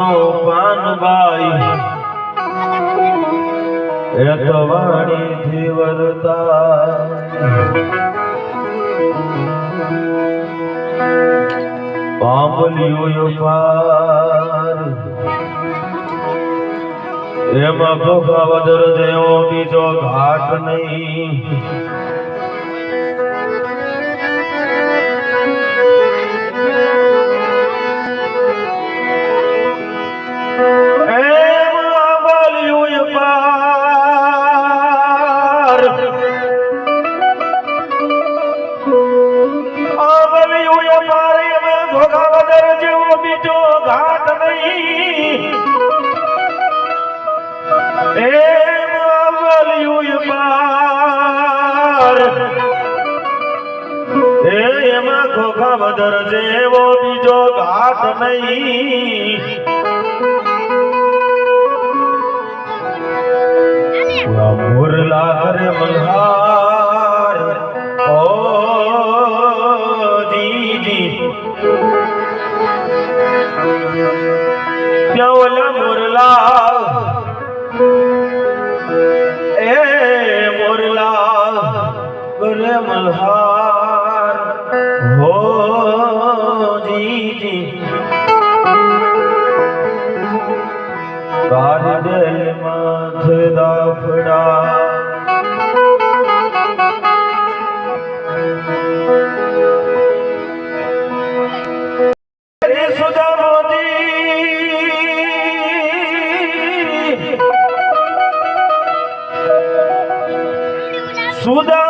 પાનભાઈ એ તો વાણી થી વરતા પાંબલિયું એમાં ભોગા વધર જેવો બીજો ઘાટ નહીં. ગંગાભદર જેવો બીજો ઘાટ નહીં. મોરલા રે મલ્હાર Mudah.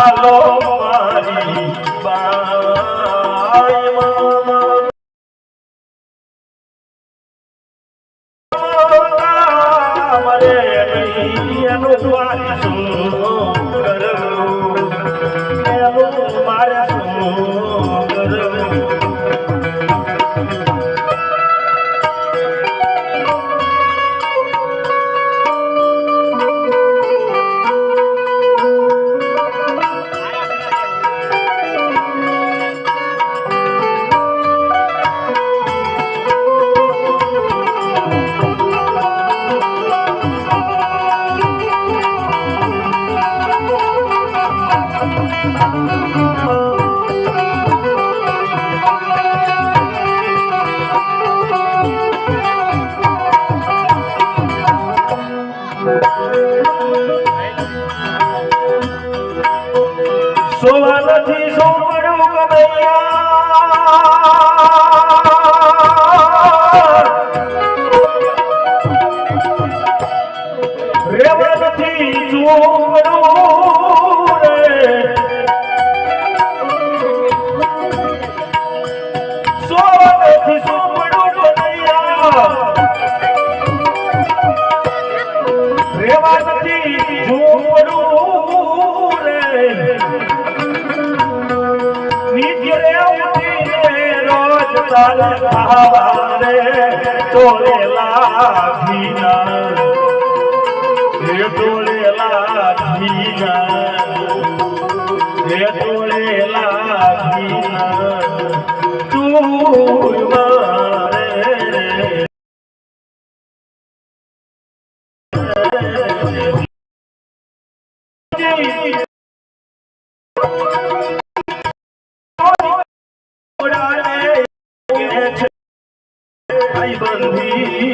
ভালো হাওয়ারে তোরে লাভিনা রে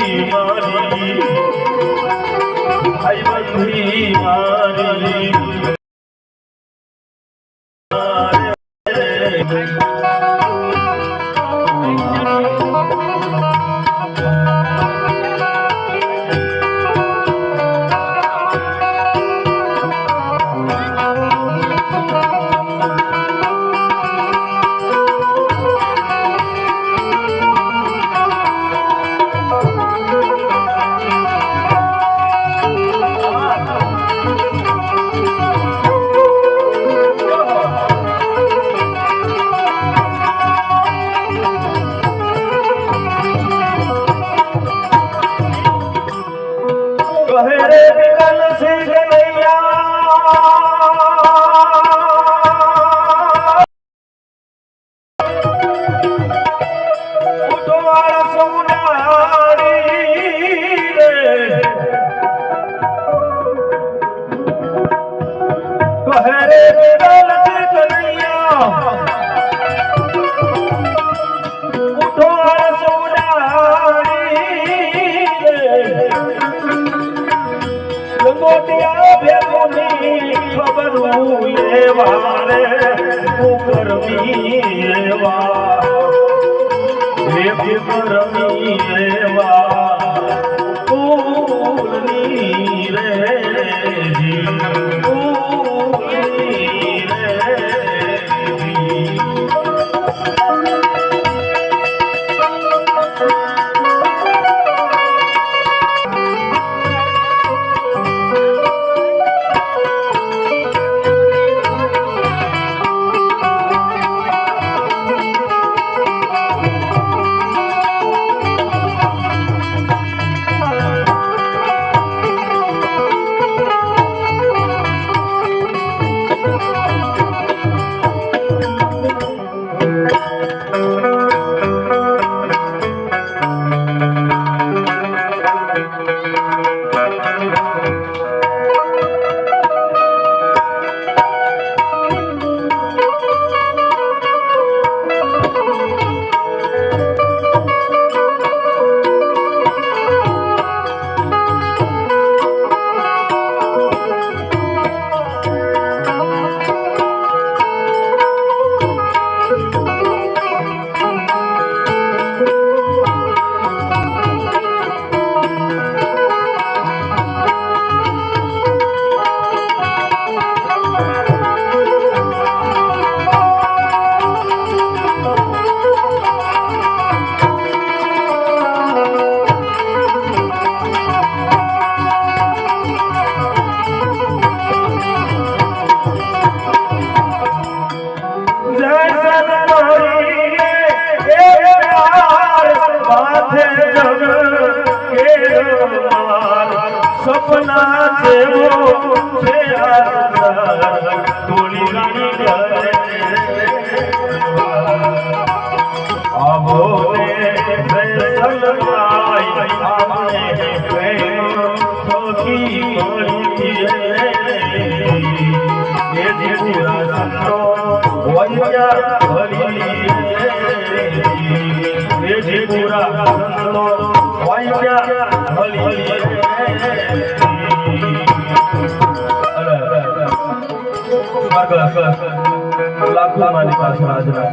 લાખો માની પાસે હાજરા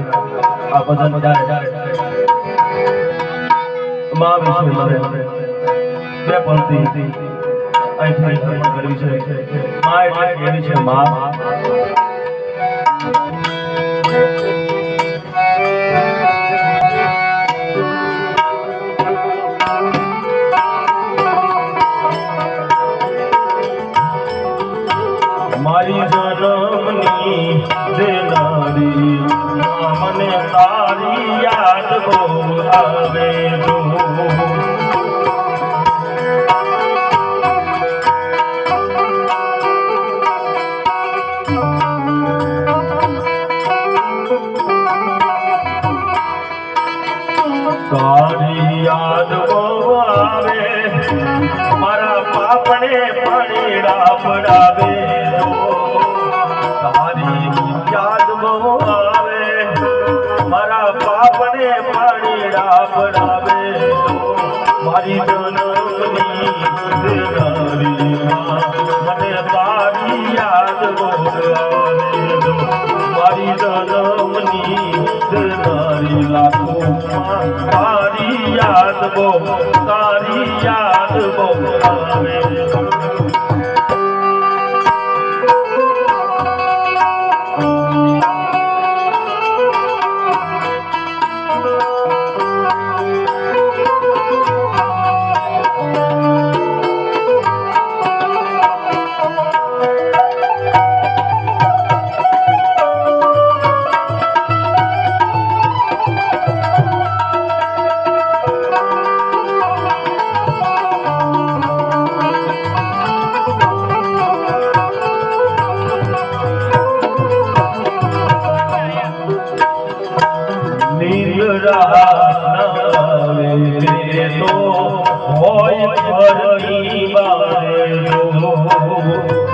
આ ભજન જાય મા વિશે મને બે પંક્તિ કરવી છે કેવી છે મા તારી યાદ આવે મારા પાપને પાણીડા પડાવે તારી યાદ બહુ તારી યાદ બહુ. આવે હોય ફરી જો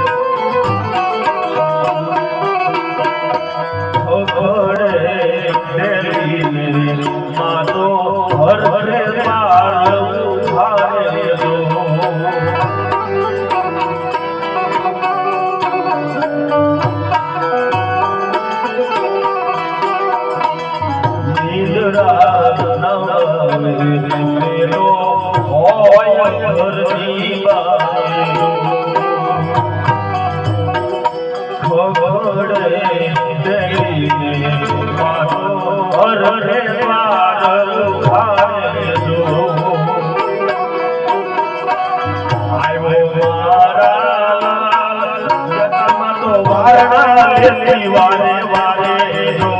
વારે વારે જો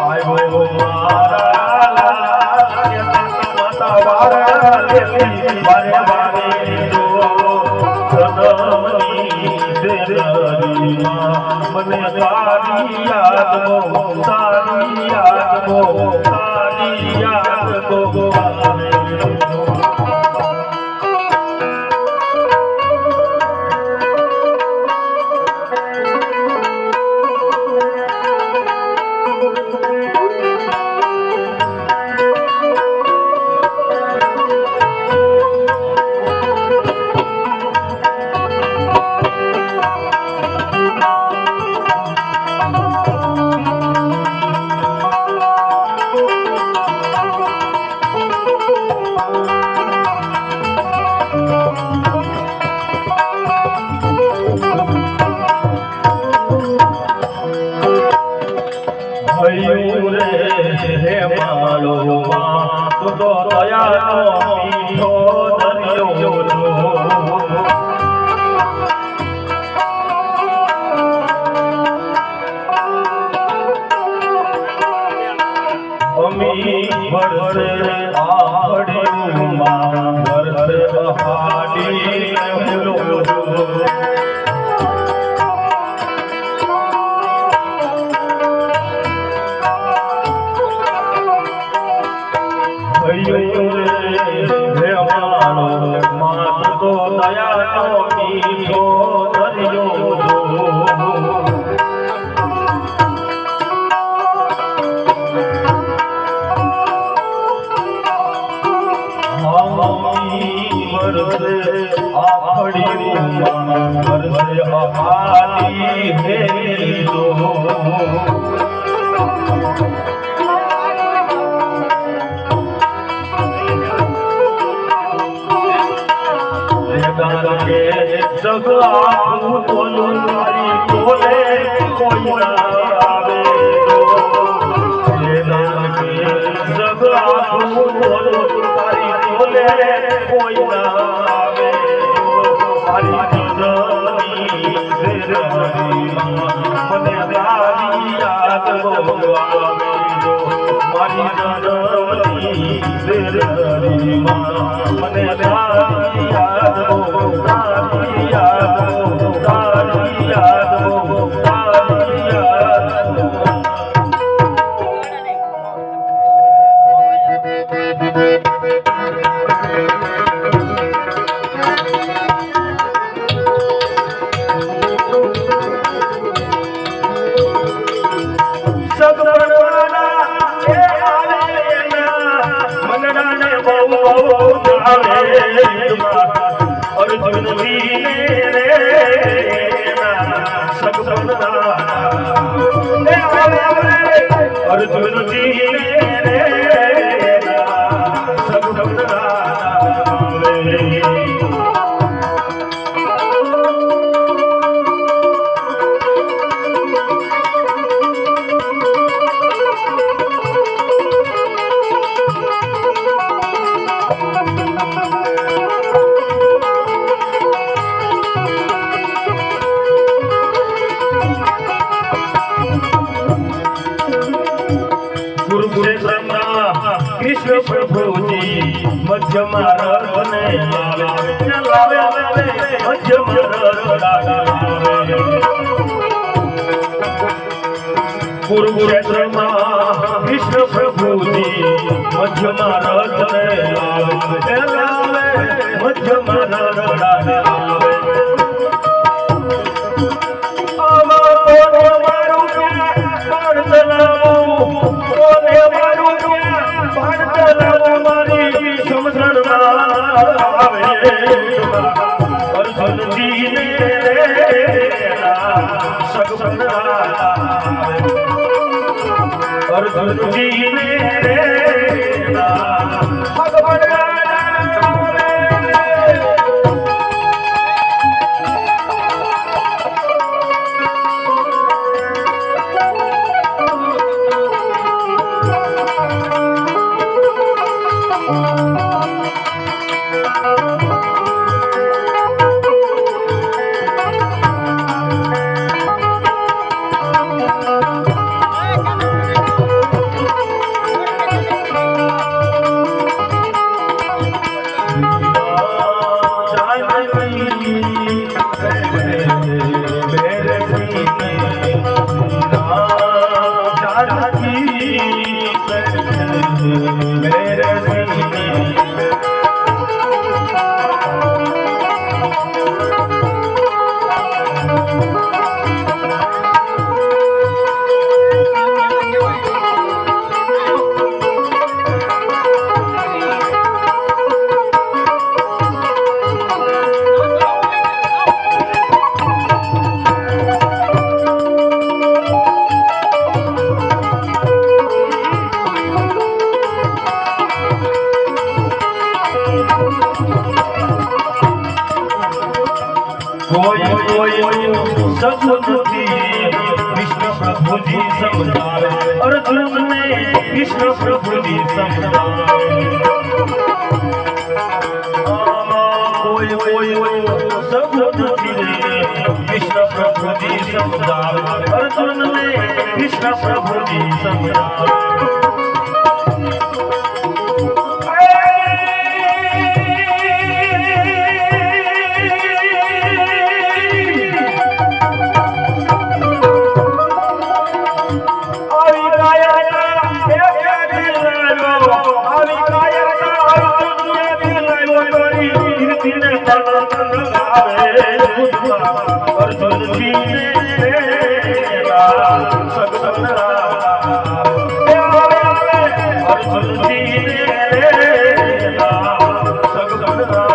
આવ્યો મારા તો વારણા લેતી વારે વારે જો સદમની દેરીમાં ભયું રે હે મારો તો દયા બિરહરી માં મને તારી યાદ તારી યાદ તારી યાદ तुझे मेरे I'm और धर्म ने कृष्ण प्रभु जी कृष्ण प्रभु जी समदार और धर्म ने कृष्ण प्रभु जी समदार Lord.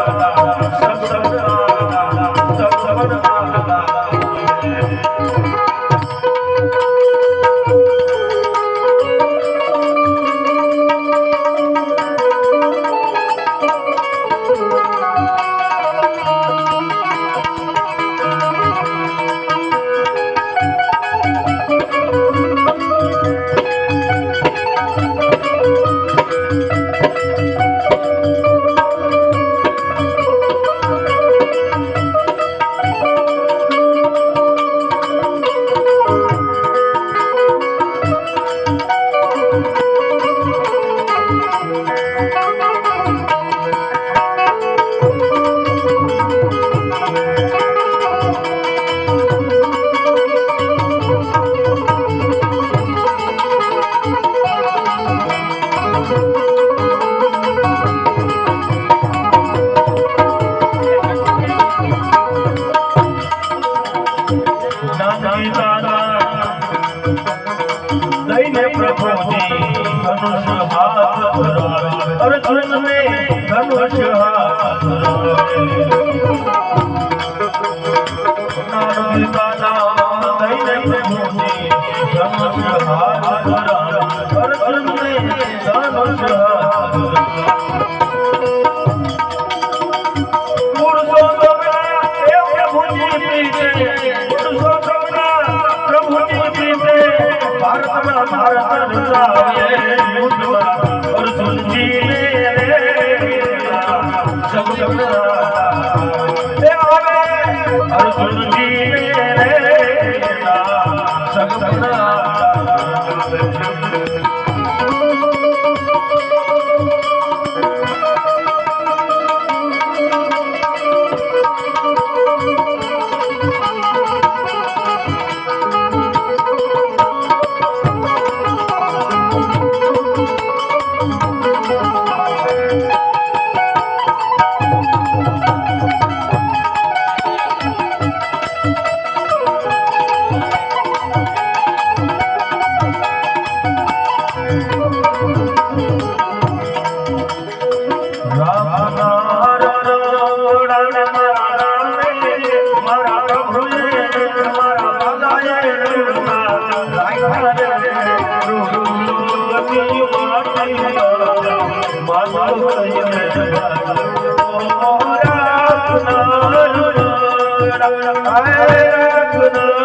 આવે અર્જુનજીને ਗੁਨਾਹ ਮਾਰਾ ਗੁਨਾਹ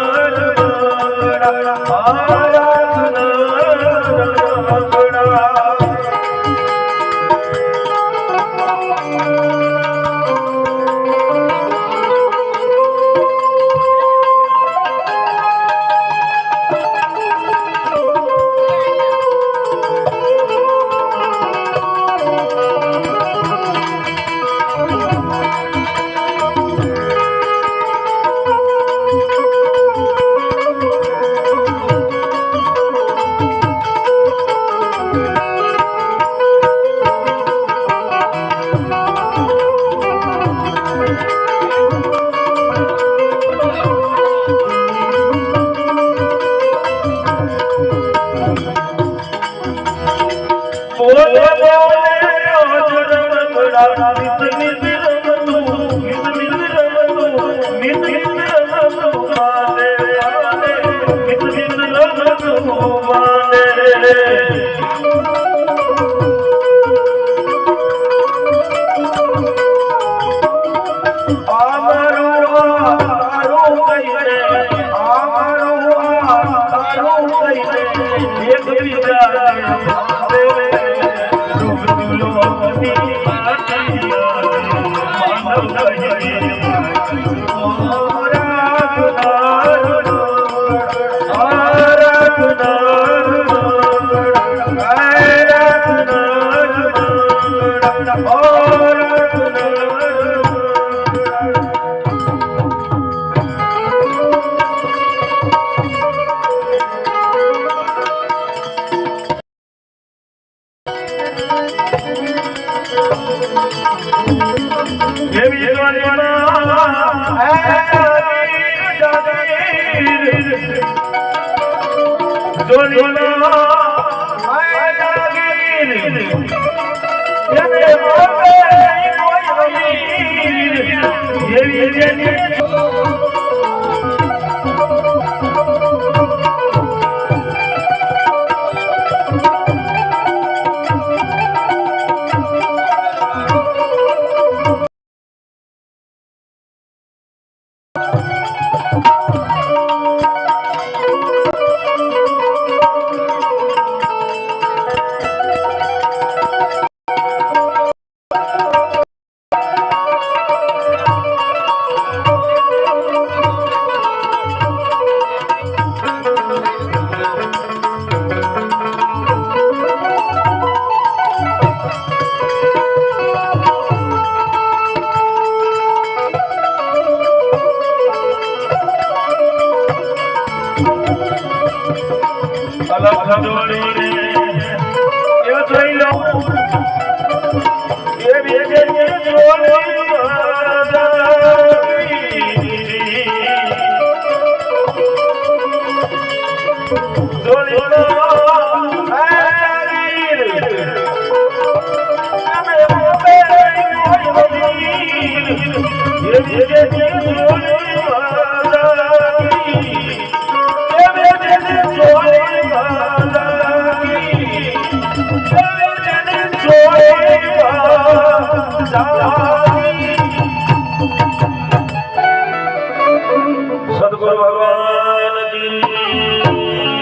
ભગવાન કી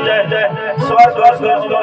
જય જય સ્વર સ્વર સ્વર સ્વર આ